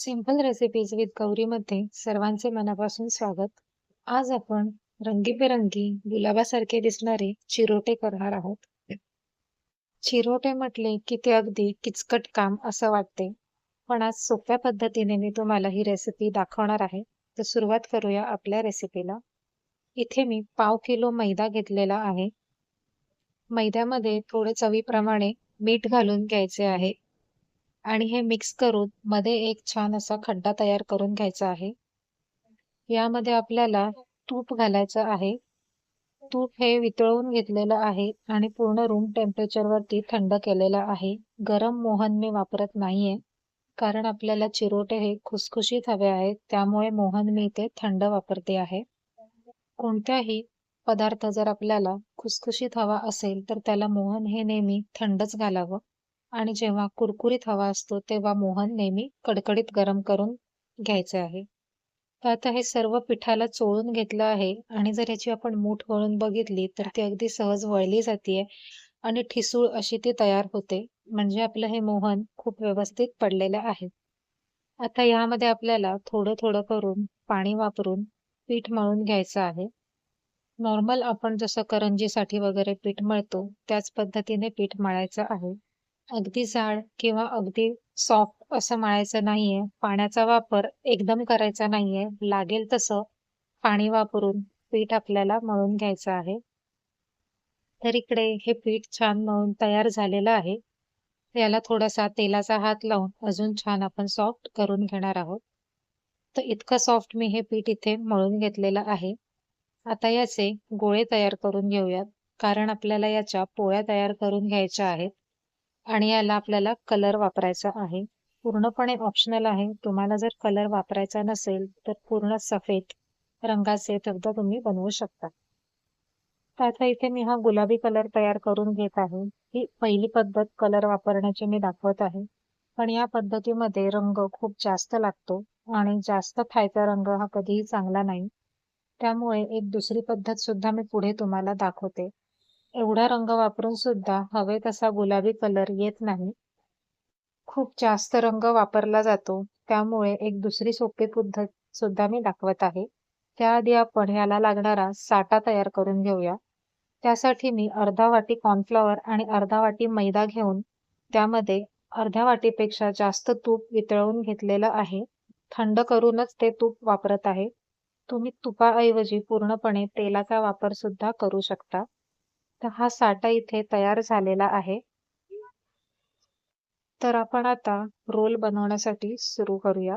Simple recipes with गौरीमध्ये सर्वांचे मनापासून स्वागत. आज आपण रंगीबेरंगी गुलाबासारखे दिसणारे चिरोटे करणार आहोत. चिरोटे म्हटले की ते अगदी किचकट काम असं वाटते. पण आज सोप्या पद्धतीने मी तुम्हाला ही रेसिपी दाखवणार आहे. तर सुरुवात करूया आपल्या रेसिपीला. इथे मी पाव किलो मैदा घेतलेला आहे. मैद्यामध्ये थोडे चवीप्रमाणे मीठ घालून घ्यायचे आहे. आणि हे मिक्स करून मध्ये एक छान असा खड्डा तयार करून घ्यायचा आहे. यामध्ये आपल्याला तूप घालायचं आहे. तूप हे वितळवून घेतलेलं आहे आणि पूर्ण रूम टेम्परेचर वरती थंड केलेलं आहे. गरम मोहन मी वापरत नाहीये कारण आपल्याला चिरोटे हे खुसखुशीत हवे आहेत त्यामुळे मोहन मी इथे थंड वापरते आहे. कोणत्याही पदार्थ जर आपल्याला खुसखुशीत हवा असेल तर त्याला मोहन हे नेहमी थंडच घालावं आणि जेव्हा कुरकुरीत हवा असतो तेव्हा मोहन नेहमी कडकडीत गरम करून घ्यायचे आहे. तर आता हे सर्व पिठाला चोळून घेतलं आहे आणि जर याची आपण मूठ वळून बघितली तर ती अगदी सहज वळली जाते आणि ठिसूळ अशी ती तयार होते. म्हणजे आपलं हे मोहन खूप व्यवस्थित पडलेलं आहे. आता यामध्ये आपल्याला थोडं थोडं करून पाणी वापरून पीठ मळून घ्यायचं आहे. नॉर्मल आपण जसं करंजीसाठी वगैरे पीठ मळतो त्याच पद्धतीने पीठ मळायचं आहे. अगदी जाड किंवा अगदी सॉफ्ट असं मळायचं नाहीये. पाण्याचा वापर एकदम करायचा नाहीये. लागेल तसं पाणी वापरून पीठ आपल्याला मळून घ्यायचं आहे. तर इकडे हे पीठ छान मळून तयार झालेलं आहे. याला थोडासा तेलाचा हात लावून अजून छान आपण सॉफ्ट करून घेणार आहोत. तर इतकं सॉफ्ट मी हे पीठ इथे मळून घेतलेलं आहे. आता याचे गोळे तयार करून घेऊयात कारण आपल्याला याच्या पोळ्या तयार करून घ्यायच्या आहेत. आणि याला आपल्याला कलर वापरायचा आहे. पूर्णपणे ऑप्शनल आहे. तुम्हाला जर कलर वापरायचा नसेल तर पूर्ण सफेद रंगाचे सुद्धा तुम्ही बनवू शकता. आता इथे मी हा गुलाबी कलर तयार करून घेत आहे. ही पहिली पद्धत कलर वापरण्याची मी दाखवत आहे. पण या पद्धतीमध्ये रंग खूप जास्त लागतो आणि जास्त खायचा रंग हा कधीही चांगला नाही. त्यामुळे एक दुसरी पद्धत सुद्धा मी पुढे तुम्हाला दाखवते. एवढा रंग वापरून सुद्धा हवे तसा गुलाबी कलर येत नाही. खूप जास्त रंग वापरला जातो त्यामुळे एक दुसरी सोपी पद्धत सुद्धा मी दाखवत आहे. त्याआधी आपण याला लागणारा साठा तयार करून घेऊया. त्यासाठी मी अर्धा वाटी कॉर्नफ्लॉवर आणि अर्धा वाटी मैदा घेऊन त्यामध्ये अर्ध्या वाटीपेक्षा जास्त तूप वितळवून घेतलेलं आहे. थंड करूनच ते तूप वापरत आहे. तुम्ही तुपाऐवजी पूर्णपणे तेलाचा वापर सुद्धा करू शकता. तर हा साठा इथे तयार झालेला आहे. तर आपण आता रोल बनवण्यासाठी सुरू करूया.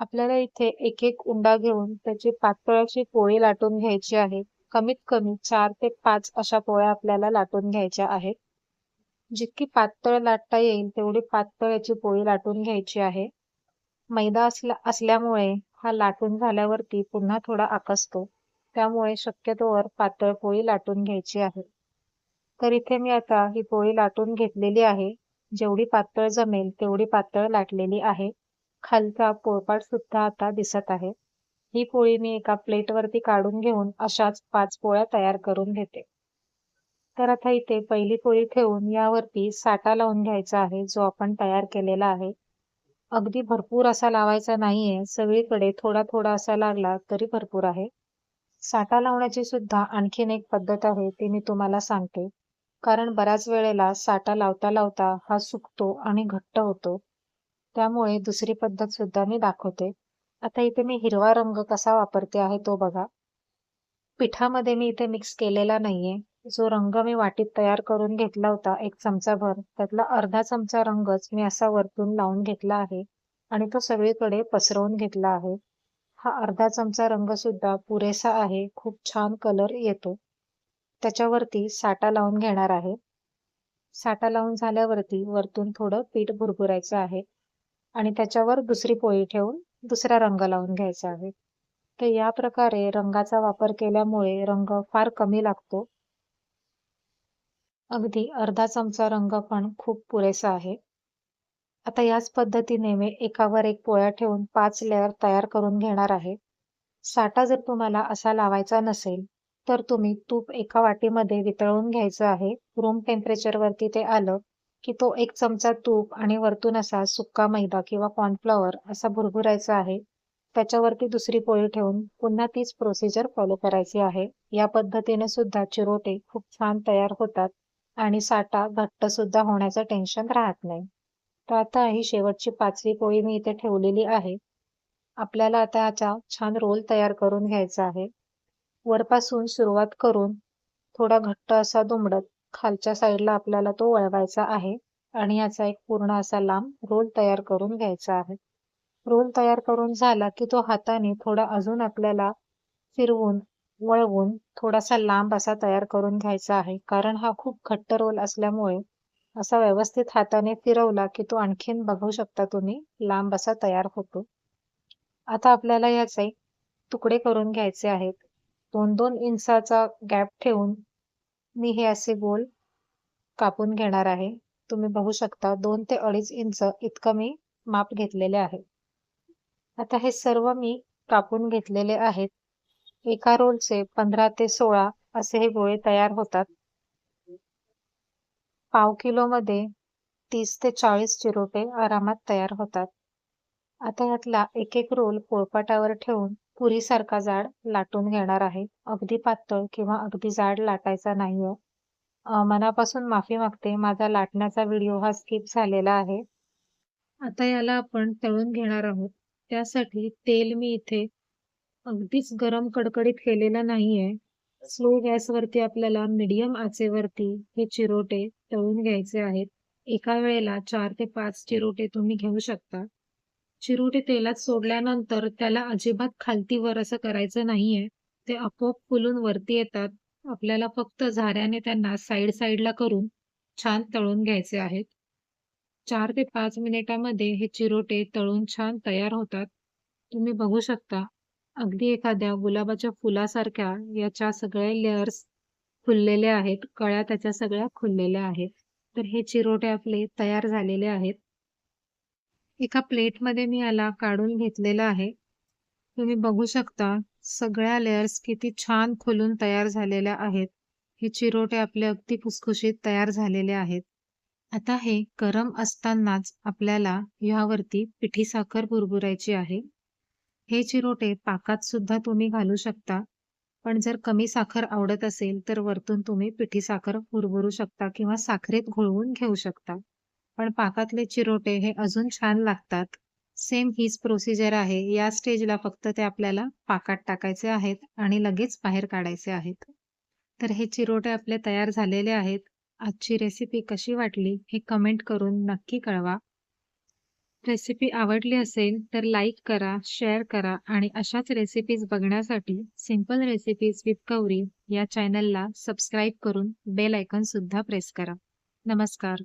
आपल्याला इथे एक एक उंडा घेऊन त्याची पातळाची पोळी लाटून घ्यायची आहे. कमीत कमी चार ते पाच अशा पोळ्या आपल्याला लाटून घ्यायच्या आहेत. जितकी पातळ लाटता येईल तेवढी पातळ याची पोळी लाटून घ्यायची आहे. मैदा असल्या असल्यामुळे हा लाटून झाल्यावरती पुन्हा थोडा आकसतो. त्यामुळे शक्यतोवर पातळ पोळी लाटून घ्यायची आहे. तर इथे मी आता ही पोळी लाटून घेतलेली आहे. जेवढी पातळ जमेल तेवढी पातळ लाटलेली आहे. खालचा पोळपाट सुद्धा आता दिसत आहे. ही पोळी मी एका प्लेटवरती काढून घेऊन अशाच पाच पोळ्या तयार करून घेते. तर आता इथे पहिली पोळी ठेवून यावरती साठा लावून घ्यायचा आहे जो आपण तयार केलेला आहे. अगदी भरपूर असा लावायचा नाहीये. सगळीकडे थोडा थोडा असा लागला तरी भरपूर आहे. साठा लावण्याची सुद्धा आणखीन एक पद्धत आहे ती मी तुम्हाला सांगते. कारण बऱ्याच वेळेला साठा लावता लावता हा सुकतो आणि घट्ट होतो. त्यामुळे दुसरी पद्धत सुद्धा मी दाखवते. आता इथे मी हिरवा रंग कसा वापरते आहे तो बघा. पिठामध्ये मी इथे मिक्स केलेला नाहीये. जो रंग मी वाटीत तयार करून घेतला होता एक चमचाभर त्यातला अर्धा चमचा रंगच मी असा वरतून लावून घेतला आहे आणि तो सगळीकडे पसरवून घेतला आहे. हा अर्धा चमचा रंग सुद्धा पुरेसा आहे. खूप छान कलर येतो. त्याच्यावरती साठा लावून घेणार आहे. साठा लावून झाल्यावरती वरतून थोडं पीठ भुरभुरायचं आहे आणि त्याच्यावर दुसरी पोळी ठेवून दुसरा रंग लावून घ्यायचा आहे. तर या प्रकारे रंगाचा वापर केल्यामुळे रंग फार कमी लागतो. अगदी अर्धा चमचा रंग पण खूप पुरेसा आहे. आता याच पद्धतीने मी एकावर एक पोळ्या ठेवून पाच लेयर तयार करून घेणार आहे. साठा जर तुम्हाला असा लावायचा नसेल तर तुम्ही तूप एका वाटीमध्ये वितळवून घ्यायचं आहे. रूम टेम्परेचरवरती ते आलं की तो एक चमचा तूप आणि वरतून असा सुक्का मैदा किंवा कॉर्नफ्लॉवर असा भुरभुरायचा आहे त्याच्यावरती दुसरी पोळी ठेवून पुन्हा तीच प्रोसिजर फॉलो करायची आहे या पद्धतीने सुद्धा चिरोटे खूप छान तयार होतात आणि साठा घट्ट सुद्धा होण्याचं टेन्शन राहत नाही तर आता ही शेवटची पाचवी पोळी मी इथे ठेवलेली आहे. आपल्याला आता ह्याचा छान रोल तयार करून घ्यायचा आहे. वरपासून सुरुवात करून थोडा घट्ट असा दुमडत खालच्या साईडला आपल्याला तो वळवायचा आहे आणि याचा एक पूर्ण असा लांब रोल तयार करून घ्यायचा आहे. रोल तयार करून झाला की तो हाताने थोडा अजून आपल्याला फिरवून वळवून थोडासा लांब असा तयार करून घ्यायचा आहे. कारण हा खूप घट्ट रोल असल्यामुळे असा व्यवस्थित हाताने फिरवला की तो आणखीन बघू शकता तुम्ही लांब असा तयार होतो. आता आपल्याला याचे तुकडे करून घ्यायचे आहेत. दोन दोन इंचाचा गॅप ठेवून मी हे असे गोल कापून घेणार आहे. तुम्ही बघू शकता दोन ते अडीच इंच इतकं मी माप घेतलेले आहे. आता हे सर्व मी कापून घेतलेले आहेत. एका रोलचे पंधरा ते सोळा असे हे गोळे तयार होतात. पाव किलोमध्ये तीस ते चाळीस चिरोटे आरामात तयार होतात. आता यातला एक एक रोल पोळपाटावर ठेवून पुरीसारखा जाड लाटून घेणार आहे. अगदी पातळ किंवा अगदी जाड लाटायचा नाहीये. मनापासून माफी मागते. माझा लाटण्याचा व्हिडिओ हा स्किप झालेला आहे. आता याला आपण तळून घेणार आहोत. त्यासाठी तेल मी इथे अगदीच गरम कडकडीत केलेलं नाहीये. स्लो गॅसवरती आपल्याला मिडियम आचेवरती हे चिरोटे तळून घ्यायचे आहेत. एका वेळेला चार ते पाच चिरोटे तुम्ही घेऊ शकता. चिरोटे तेलात सोडल्यानंतर त्याला अजिबात खालती वर असं करायचं नाहीये. ते आपोआप फुलून वरती येतात. आपल्याला फक्त झाऱ्याने त्यांना साईड साईडला करून छान तळून घ्यायचे आहेत. चार ते पाच मिनिटामध्ये हे चिरोटे तळून छान तयार होतात. तुम्ही बघू शकता अगदी एखाद्या गुलाबाच्या फुलासारख्या याच्या सगळ्या लेअर्स खुललेले आहेत कळ्या त्याच्या सगळ्या खुललेल्या आहेत. तर हे चिरोटे आपले तयार झालेले आहेत. एका प्लेटमध्ये मी याला काढून घेतलेलं आहे. तुम्ही बघू शकता सगळ्या लेअर्स किती छान खुलून तयार झालेल्या आहेत. हे चिरोटे आपले अगदी खुसखुशीत तयार झालेले आहेत. आता हे गरम असतानाच आपल्याला ह्यावरती पिठी साखर बुरबुरायची आहे. हे चिरोटे पाकात सुद्धा तुम्ही घालू शकता. पण जर कमी साखर आवडत असेल तर वरतून तुम्ही पिठी साखर उरवरू शकता किंवा साखरेत घोळवून घेऊ शकता. पण पाकातले चिरोटे हे अजून छान लागतात. सेम हीच प्रोसिजर आहे. या स्टेजला फक्त ते आपल्याला पाकात टाकायचे आहेत आणि लगेच बाहेर काढायचे आहेत. तर हे चिरोटे आपले तयार झालेले आहेत. आजची रेसिपी कशी वाटली हे कमेंट करून नक्की कळवा. रेसिपी आवडली असेल तर लाईक करा शेअर करा आणि अशाच रेसिपीज बघण्यासाठी सिंपल रेसिपीज विथ कवरी या चॅनलला सबस्क्राईब करून बेल आयकॉन सुद्धा प्रेस करा. नमस्कार.